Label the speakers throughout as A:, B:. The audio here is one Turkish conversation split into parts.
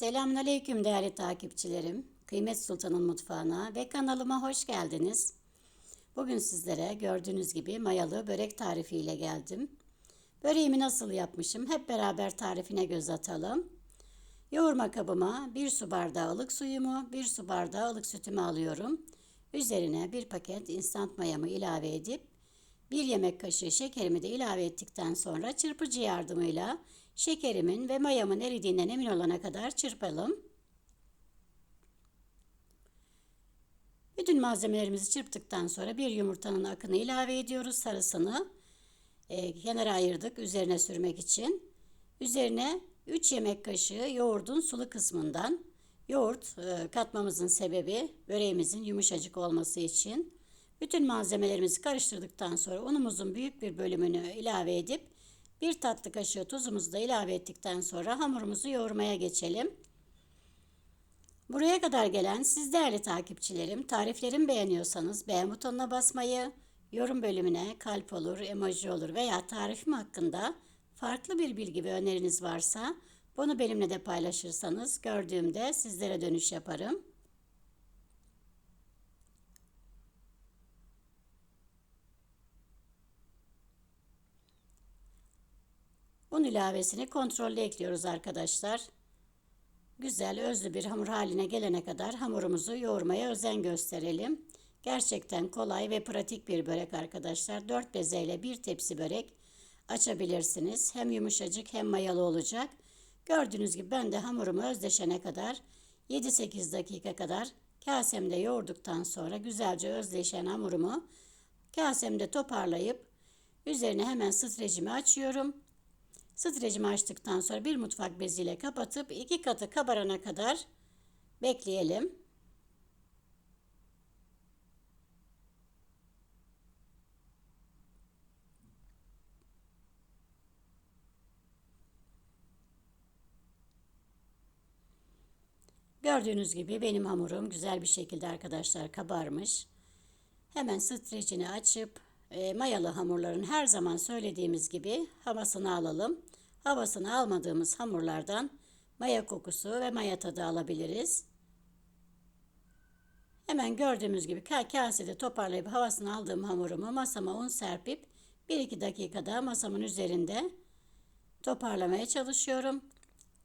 A: Selamünaleyküm değerli takipçilerim. Kıymet Sultan'ın mutfağına ve kanalıma hoş geldiniz. Bugün sizlere gördüğünüz gibi mayalı börek tarifiyle geldim. Böreğimi nasıl yapmışım hep beraber tarifine göz atalım. Yoğurma kabıma 1 su bardağı ılık suyumu, 1 su bardağı ılık sütümü alıyorum. Üzerine bir paket instant mayamı ilave edip bir yemek kaşığı şekerimi de ilave ettikten sonra çırpıcı yardımıyla şekerimin ve mayamın eridiğinden emin olana kadar çırpalım. Bütün malzemelerimizi çırptıktan sonra bir yumurtanın akını ilave ediyoruz. Sarısını e, kenara ayırdık üzerine sürmek için. Üzerine 3 yemek kaşığı yoğurdun sulu kısmından yoğurt e, katmamızın sebebi böreğimizin yumuşacık olması için. Bütün malzemelerimizi karıştırdıktan sonra unumuzun büyük bir bölümünü ilave edip bir tatlı kaşığı tuzumuzu da ilave ettikten sonra hamurumuzu yoğurmaya geçelim. Buraya kadar gelen siz değerli takipçilerim, tariflerimi beğeniyorsanız beğen butonuna basmayı, yorum bölümüne kalp olur, emoji olur veya tarifim hakkında farklı bir bilgi ve öneriniz varsa bunu benimle de paylaşırsanız gördüğümde sizlere dönüş yaparım. Un ilavesini kontrollü ekliyoruz arkadaşlar. Güzel özlü bir hamur haline gelene kadar hamurumuzu yoğurmaya özen gösterelim. Gerçekten kolay ve pratik bir börek arkadaşlar. 4 bezeyle bir tepsi börek açabilirsiniz. Hem yumuşacık hem mayalı olacak. Gördüğünüz gibi ben de hamurumu özleşene kadar 7-8 dakika kadar kasemde yoğurduktan sonra güzelce özleşen hamurumu kasemde toparlayıp üzerine hemen streçimi açıyorum. Streçimi açtıktan sonra bir mutfak beziyle kapatıp iki katı kabarana kadar bekleyelim. Gördüğünüz gibi benim hamurum güzel bir şekilde arkadaşlar kabarmış. Hemen streçini açıp e, mayalı hamurların her zaman söylediğimiz gibi havasını alalım. Havasını almadığımız hamurlardan maya kokusu ve maya tadı alabiliriz. Hemen gördüğümüz gibi kasede toparlayıp havasını aldığım hamurumu masama un serpip 1-2 dakikada masamın üzerinde toparlamaya çalışıyorum.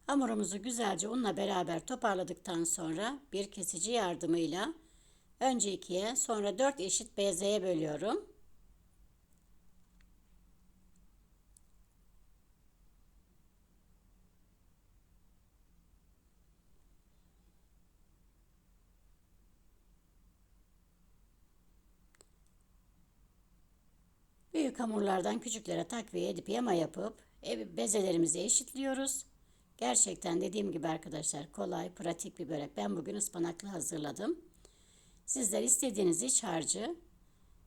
A: Hamurumuzu güzelce unla beraber toparladıktan sonra bir kesici yardımıyla önce ikiye sonra dört eşit bezeye bölüyorum. Büyük hamurlardan küçüklere takviye edip yama yapıp bezelerimizi eşitliyoruz. Gerçekten dediğim gibi arkadaşlar kolay, pratik bir börek. Ben bugün ıspanaklı hazırladım. Sizler istediğiniz iç harcı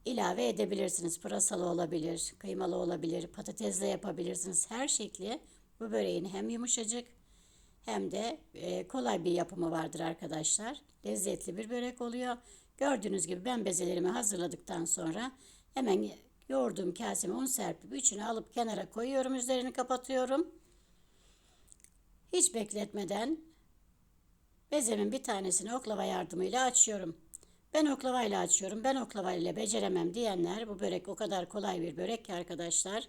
A: ilave edebilirsiniz. Pırasalı olabilir, kıymalı olabilir, patatesle yapabilirsiniz. Her şekli bu böreğin hem yumuşacık hem de e, kolay bir yapımı vardır arkadaşlar. Lezzetli bir börek oluyor. Gördüğünüz gibi ben bezelerimi hazırladıktan sonra hemen yoğurduğum kaseme un serpip içine alıp kenara koyuyorum. Üzerini kapatıyorum. Hiç bekletmeden bezemin bir tanesini oklava yardımıyla açıyorum. Ben oklavayla açıyorum. Ben oklavayla beceremem diyenler bu börek o kadar kolay bir börek ki arkadaşlar.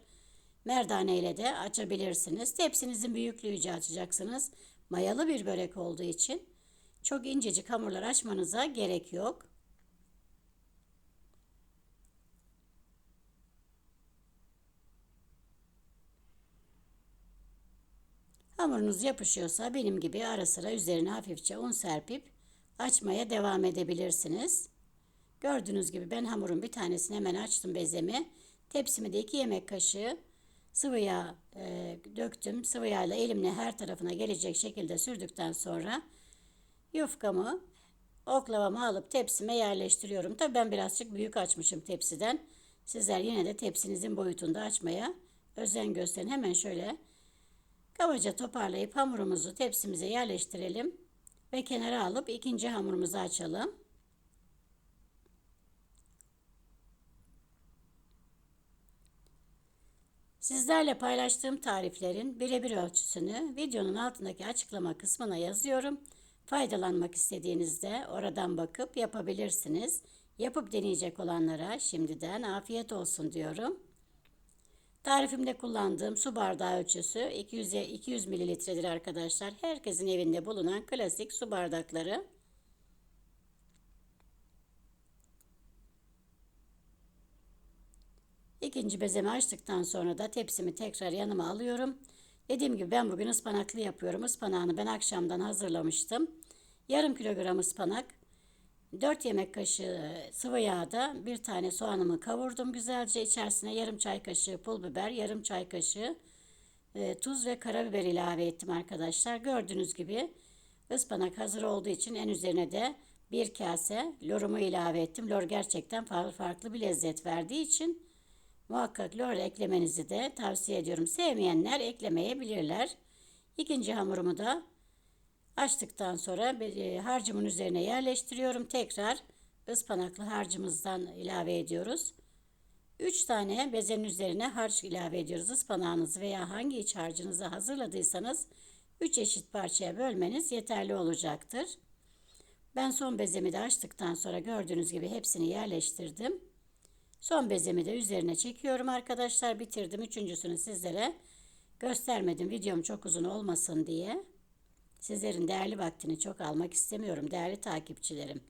A: Merdane ile de açabilirsiniz. Tepsinizin büyüklüğüce açacaksınız. Mayalı bir börek olduğu için çok incecik hamurlar açmanıza gerek yok. Hamurunuz yapışıyorsa benim gibi ara sıra üzerine hafifçe un serpip açmaya devam edebilirsiniz. Gördüğünüz gibi ben hamurun bir tanesini hemen açtım bezemi. Tepsimi de iki yemek kaşığı sıvı yağ e, döktüm. Sıvı yağla elimle her tarafına gelecek şekilde sürdükten sonra yufkamı oklavamı alıp tepsime yerleştiriyorum. Tabi ben birazcık büyük açmışım tepsiden. Sizler yine de tepsinizin boyutunda açmaya özen gösterin. Hemen şöyle Kabaca toparlayıp hamurumuzu tepsimize yerleştirelim ve kenara alıp ikinci hamurumuzu açalım. Sizlerle paylaştığım tariflerin birebir ölçüsünü videonun altındaki açıklama kısmına yazıyorum. Faydalanmak istediğinizde oradan bakıp yapabilirsiniz. Yapıp deneyecek olanlara şimdiden afiyet olsun diyorum. Tarifimde kullandığım su bardağı ölçüsü 200, 200 mililitredir arkadaşlar. Herkesin evinde bulunan klasik su bardakları. İkinci bezemi açtıktan sonra da tepsimi tekrar yanıma alıyorum. Dediğim gibi ben bugün ıspanaklı yapıyorum. Ispanağını ben akşamdan hazırlamıştım. Yarım kilogram ıspanak, 4 yemek kaşığı sıvı yağda bir tane soğanımı kavurdum güzelce. içerisine yarım çay kaşığı pul biber, yarım çay kaşığı e, tuz ve karabiber ilave ettim arkadaşlar. Gördüğünüz gibi ıspanak hazır olduğu için en üzerine de bir kase lorumu ilave ettim. Lor gerçekten farklı bir lezzet verdiği için muhakkak lor eklemenizi de tavsiye ediyorum. Sevmeyenler eklemeyebilirler. İkinci hamurumu da Açtıktan sonra e, harcımın üzerine yerleştiriyorum. Tekrar ıspanaklı harcımızdan ilave ediyoruz. 3 tane bezenin üzerine harç ilave ediyoruz. Ispanağınızı veya hangi iç harcınızı hazırladıysanız 3 eşit parçaya bölmeniz yeterli olacaktır. Ben son bezemi de açtıktan sonra gördüğünüz gibi hepsini yerleştirdim. Son bezemi de üzerine çekiyorum arkadaşlar. Bitirdim. Üçüncüsünü sizlere göstermedim. Videom çok uzun olmasın diye. Sizlerin değerli vaktini çok almak istemiyorum değerli takipçilerim.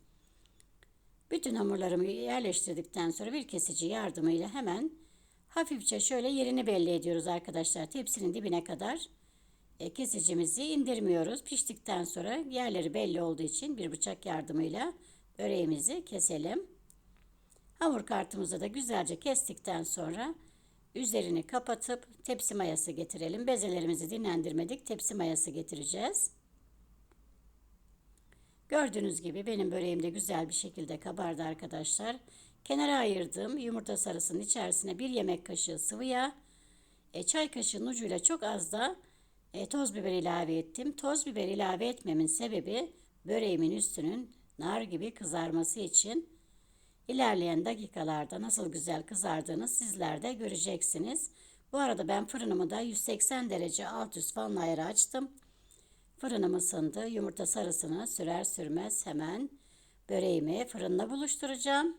A: Bütün hamurlarımı yerleştirdikten sonra bir kesici yardımıyla hemen hafifçe şöyle yerini belli ediyoruz arkadaşlar. Tepsinin dibine kadar e, kesicimizi indirmiyoruz. Piştikten sonra yerleri belli olduğu için bir bıçak yardımıyla böreğimizi keselim. Hamur kartımızı da güzelce kestikten sonra üzerini kapatıp tepsi mayası getirelim. Bezelerimizi dinlendirmedik. Tepsi mayası getireceğiz. Gördüğünüz gibi benim böreğim de güzel bir şekilde kabardı arkadaşlar. Kenara ayırdığım yumurta sarısının içerisine bir yemek kaşığı sıvı yağ, e, çay kaşığının ucuyla çok az da e, toz biber ilave ettim. Toz biber ilave etmemin sebebi böreğimin üstünün nar gibi kızarması için. İlerleyen dakikalarda nasıl güzel kızardığını sizler de göreceksiniz. Bu arada ben fırınımı da 180 derece alt üst fan ayarı açtım. Fırınım ısındı. Yumurta sarısını sürer sürmez hemen böreğimi fırınla buluşturacağım.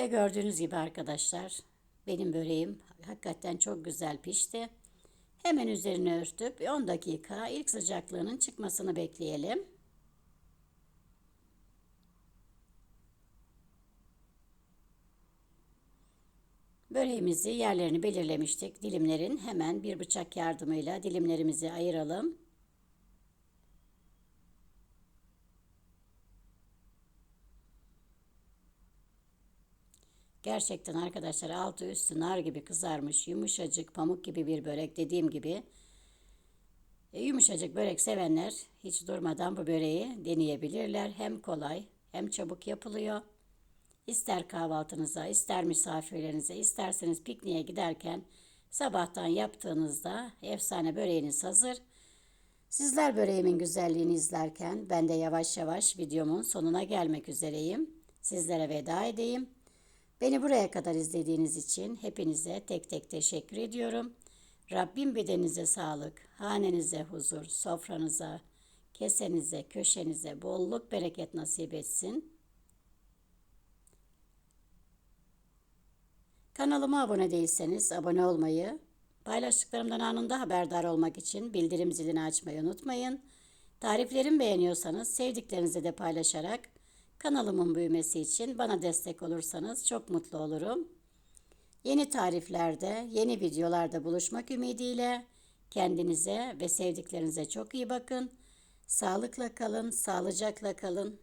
A: Ve gördüğünüz gibi arkadaşlar benim böreğim hakikaten çok güzel pişti. Hemen üzerine örtüp 10 dakika ilk sıcaklığının çıkmasını bekleyelim. Böreğimizi yerlerini belirlemiştik. Dilimlerin hemen bir bıçak yardımıyla dilimlerimizi ayıralım. Gerçekten arkadaşlar altı üstü nar gibi kızarmış yumuşacık pamuk gibi bir börek dediğim gibi e, yumuşacık börek sevenler hiç durmadan bu böreği deneyebilirler. Hem kolay hem çabuk yapılıyor. İster kahvaltınıza, ister misafirlerinize, isterseniz pikniğe giderken sabahtan yaptığınızda efsane böreğiniz hazır. Sizler böreğimin güzelliğini izlerken ben de yavaş yavaş videomun sonuna gelmek üzereyim. Sizlere veda edeyim. Beni buraya kadar izlediğiniz için hepinize tek tek teşekkür ediyorum. Rabbim bedeninize sağlık, hanenize huzur, sofranıza, kesenize, köşenize bolluk bereket nasip etsin. Kanalıma abone değilseniz abone olmayı, paylaştıklarımdan anında haberdar olmak için bildirim zilini açmayı unutmayın. Tariflerimi beğeniyorsanız sevdiklerinize de paylaşarak Kanalımın büyümesi için bana destek olursanız çok mutlu olurum. Yeni tariflerde, yeni videolarda buluşmak ümidiyle kendinize ve sevdiklerinize çok iyi bakın. Sağlıkla kalın, sağlıcakla kalın.